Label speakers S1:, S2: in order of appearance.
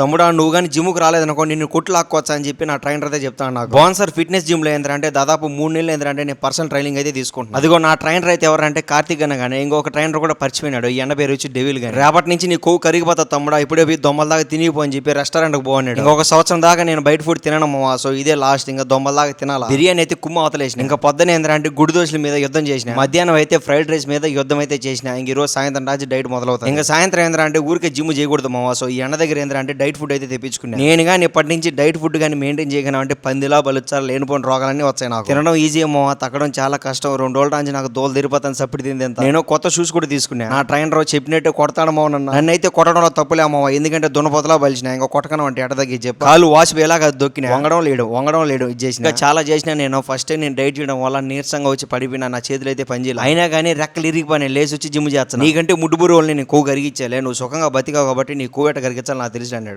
S1: తమ్ముడా నువ్వు కానీ జిమ్కి రాలేదనుకో నిన్ను కొట్లు లాక్కోవచ్చా అని చెప్పి నా ట్రైనర్ అయితే చెప్తాను నాకు. బాన్సర్ ఫిట్నెస్ జిమ్లో ఏంటంటే దాదాపు మూడు నెలలు ఏంటంటే నేను పర్సనల్ ట్రైనింగ్ అయితే తీసుకుంటాను అదిగో నా ట్రైనర్ అయితే ఎవరంటే కార్తీక్ అన్న కానీ ఇంకొక ట్రైనర్ కూడా పరిచిపోయినాడు. ఈ ఎండ పేరు వచ్చి డెవిల్ గాని. రేపటి నుంచి నీ కొవ్వు కరిగిపోతా తమ్ముడా ఇప్పుడే పోయి దొమ్మల దాకా తినిపో అని చెప్పి రెస్టారెంట్కి పోన్నాడు. ఇంకొక సంవత్సరం దాకా నేను బయట ఫుడ్ తినను మావా. సో ఇదే లాస్ట్ ఇంకా దొమ్మల దాకా తినాలా. బిర్యానీ అయితే కుమ్మ అవతలేసిన ఇంకా పొద్దున ఏంటంటే గుడి దోశల మీద యుద్ధం చేసిన. మధ్యాహ్నం అయితే ఫ్రైడ్ రైస్ మీద యుద్ధం అయితే చేసిన. ఇంక ఈ రోజు సాయంత్రం రాజు డైట్ మొదలవుతుంది. ఇంకా సాయంత్రం ఏంటంటే ఊరికే జిమ్ చేయకూడదు మావా. సో ఈ ఎండ దగ్గర ఏంటంటే డైట్ ఫుడ్ అయితే తెప్పించుకున్నాను నేను కానీ ఇప్పటి నుంచి డైట్ ఫుడ్ కానీ మెయింటైన్ చేయగలను అంటే పందిలా బలుచారు లేనిపోయిన రోగాలన్నీ వచ్చాయి నాకు. తినడం ఈజీ ఏమో తగ్గడం చాలా కష్టం. రెండు రోజుల నుంచి నాకు దోలు తిరిగిపోతాను సప్పుడు తింది ఎంత? నేను కొత్త షూస్ కూడా తీసుకున్నాను నా ట్రైనర్ చెప్పినట్టు కొడతాడమో నన్ను నన్ను. అయితే కొట్టడంలో తప్పులేమో ఎందుకంటే దున్నపోతలా బలిసిన ఇంకా కొట్టకనం అంటే ఎట తగ్గి చెప్పు. కాలు వాసి వేలాగా దొక్కిన? వంగడం లేడు వంగడం లేడు ఇది చేసిన. ఇంకా చాలా చేసిన నేను. ఫస్ట్ నేను డైట్ చేయడం వల్ల నీరసంగా వచ్చి పడిపోయినా. నా చేతులు అయితే పనిచేయలేదు అయినా కానీ రెక్కలు ఇరిగిపోయినాయి లేచి వచ్చి జిమ్ చేస్తాను నీకంటే ముడ్డుబురు వాళ్ళని నేను కొవ్వు కరిగించాలే. నువ్వు సుఖంగా బతికావు కాబట్టి నీ కొవ్వు ఎట కరిగించాలి నాకు తెలిసి అన్నాడు.